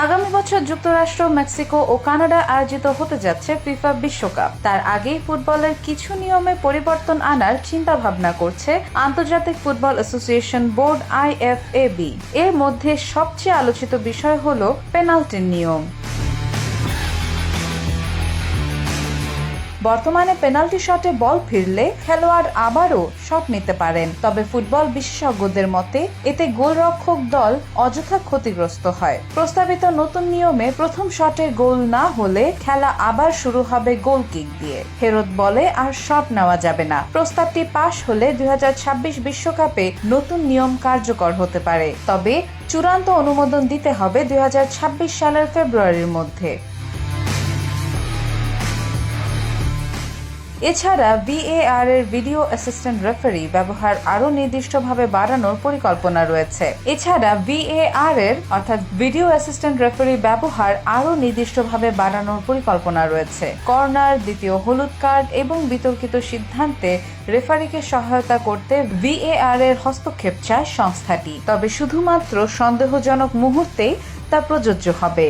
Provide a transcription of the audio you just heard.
আগামী বছর যুক্তরাষ্ট্র, মেক্সিকো ও কানাডা আয়োজিত হতে যাচ্ছে ফিফা বিশ্বকাপ। তার আগেই ফুটবলের কিছু নিয়মে পরিবর্তন আনার চিন্তা ভাবনা করছে আন্তর্জাতিক ফুটবল অ্যাসোসিয়েশন বোর্ড আইএফএবি। এর মধ্যে সবচেয়ে আলোচিত বিষয় হল পেনাল্টির নিয়ম। বর্তমানে পেনাল্টি শটে বল ফিরলে খেলোয়াড় আবারও শট নিতে পারেন। তবে ফুটবল বিশেষজ্ঞদের মতে, এতে গোলরক্ষক দল অযথা ক্ষতিগ্রস্ত হয়। প্রস্তাবিত নতুন নিয়মে প্রথম শটে গোল না হলে খেলা আবার শুরু হবে গোল কিক দিয়ে। ফেরত বলে আর শট নেওয়া যাবে না। প্রস্তাবটি পাশ হলে দুই বিশ্বকাপে নতুন নিয়ম কার্যকর হতে পারে। তবে চূড়ান্ত অনুমোদন দিতে হবে দুই হাজার ছাব্বিশ সালের ফেব্রুয়ারির মধ্যে। এছাড়া ভিএআর এর ভিডিও অ্যাসিস্ট্যান্ট রেফারি ব্যবহার আরও নির্দিষ্টভাবে বাড়ানোর পরিকল্পনা রয়েছে। এছাড়া ভিএআর এর, অর্থাৎ ভিডিও অ্যাসিস্ট্যান্ট রেফারি ব্যবহার আরও নির্দিষ্টভাবে বাড়ানোর পরিকল্পনা রয়েছে। কর্নার, দ্বিতীয় হলুদ কার্ড এবং বিতর্কিত সিদ্ধান্তে রেফারিকে সহায়তা করতে ভিএআর এর হস্তক্ষেপ চায় সংস্থাটি। তবে শুধুমাত্র সন্দেহজনক মুহূর্তেই তা প্রযোজ্য হবে।